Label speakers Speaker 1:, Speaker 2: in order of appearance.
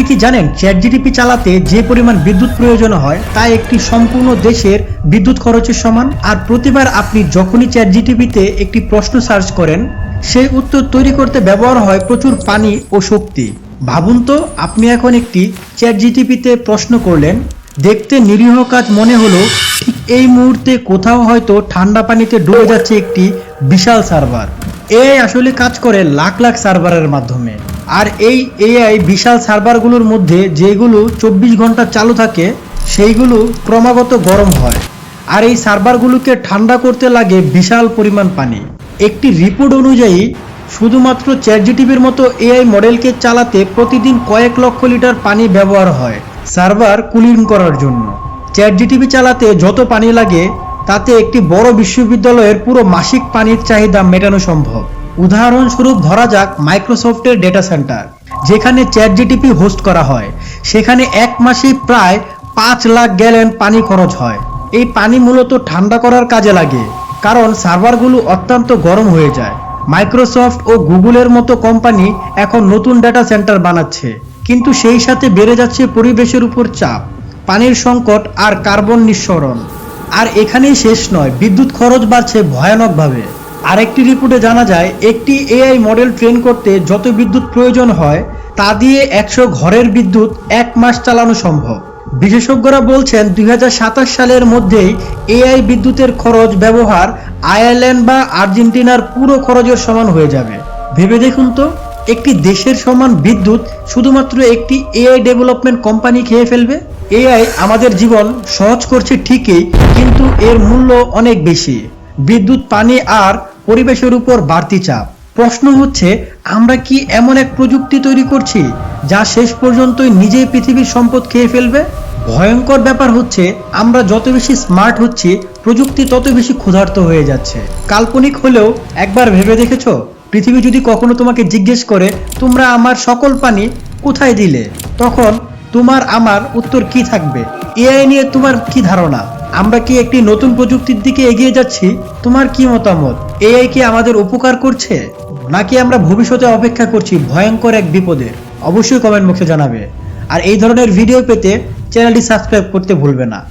Speaker 1: আপনি কি জানেন চ্যাট জিটিপি চালাতে যে পরিমাণ বিদ্যুৎ প্রয়োজন হয়, তা একটি সম্পূর্ণ দেশের বিদ্যুৎ খরচের সমান? আর প্রতিবার আপনি যখনই চ্যাট জিটিপিতে একটি প্রশ্ন সার্চ করেন, সেই উত্তর তৈরি করতে ব্যবহার হয় প্রচুর পানি ও শক্তি। ভাবুন তো, আপনি এখন একটি চ্যাট জিটিপিতে প্রশ্ন করলেন, দেখতে নিরীহ কাজ মনে হলো, ঠিক এই মুহূর্তে কোথাও হয়তো ঠান্ডা পানিতে ডুবে যাচ্ছে একটি বিশাল সার্ভার। এআই আসলে কাজ করে লাখ লাখ সার্ভারের মাধ্যমে। আর এই এআই বিশাল সার্ভারগুলোর মধ্যে যেগুলো চব্বিশ ঘণ্টা চালু থাকে, সেইগুলো ক্রমাগত গরম হয়। আর এই সার্ভারগুলোকে ঠান্ডা করতে লাগে বিশাল পরিমাণ পানি। একটি রিপোর্ট অনুযায়ী, শুধুমাত্র চ্যাট জিটিভির মতো এআই মডেলকে চালাতে প্রতিদিন কয়েক লক্ষ লিটার পানি ব্যবহার হয় সার্ভার কুলিং করার জন্য। চ্যাট জিটিভি চালাতে যত পানি লাগে, তাতে একটি বড় বিশ্ববিদ্যালয়ের পুরো মাসিক পানির চাহিদা মেটানো সম্ভব। উদাহরণস্বরূপ ধরা যাক মাইক্রোসফটের ডেটা সেন্টার, যেখানে চ্যাট জিটিপি হোস্ট করা হয়। সেখানে এক মাসে প্রায় পাঁচ লাখ গ্যালেন পানি খরচ হয়। এই পানি মূলত ঠান্ডা করার কাজে লাগে, কারণ সার্ভারগুলো অত্যন্ত গরম হয়ে যায়। মাইক্রোসফট ও গুগলের মতো কোম্পানি এখন নতুন ডেটা সেন্টার বানাচ্ছে, কিন্তু সেই সাথে বেড়ে যাচ্ছে পরিবেশের উপর চাপ, পানির সংকট আর কার্বন নিঃসরণ। আর এখানেই শেষ নয়, বিদ্যুৎ খরচ বাড়ছে ভয়ানকভাবে। আরেকটি রিপোর্টে জানা যায়, একটি এআই মডেল ট্রেন করতে যত বিদ্যুৎ প্রয়োজন হয়, তা দিয়ে একশো ঘরের বিদ্যুৎ এক মাস চালানো সম্ভব। বিশেষজ্ঞরা বলছেন, দুই হাজার সাতাশ সালের মধ্যেই এআই বিদ্যুতের খরচ ব্যবহার আয়ারল্যান্ড বা আর্জেন্টিনার পুরো খরচের সমান হয়ে যাবে। ভেবে দেখুন তো, একটি দেশের সমান বিদ্যুৎ শুধুমাত্র একটি এআই ডেভেলপমেন্ট কোম্পানি খেয়ে ফেলবে? এআই আমাদের জীবন সহজ করছে ঠিকই, কিন্তু এর মূল্য অনেক বেশি। বিদ্যুৎ, পানি আর পরিবেশের উপর বাড়তি চাপ। প্রশ্ন হচ্ছে, আমরা কি এমন এক প্রযুক্তি তৈরি করছি যা শেষ পর্যন্তই নিজেই পৃথিবীর সম্পদ খেয়ে ফেলবে? ভয়ঙ্কর ব্যাপার হচ্ছে, আমরা যত বেশি স্মার্ট হচ্ছি, প্রযুক্তি তত বেশি ক্ষুধার্ত হয়ে যাচ্ছে। কাল্পনিক হলেও, একবার ভেবে দেখেছ? পৃথিবী যদি কখনো তোমাকে জিজ্ঞেস করে, তোমরা আমার সকল পানি কোথায় দিলে? তখন, তোমার, আমার উত্তর কি থাকবে? এআই নিয়ে তোমার কি ধারণা? আমরা কি একটি নতুন প্রযুক্তির দিকে এগিয়ে যাচ্ছি? তোমার কি মতামত? এআই কি আমাদের উপকার করছে? নাকি আমরা ভবিষ্যতে অপেক্ষা করছি ভয়ঙ্কর এক বিপদের অবশ্যই কমেন্ট বক্সে জানাবে। আর এই ধরনের ভিডিও পেতে চ্যানেলটি সাবস্ক্রাইব করতে ভুলবে না।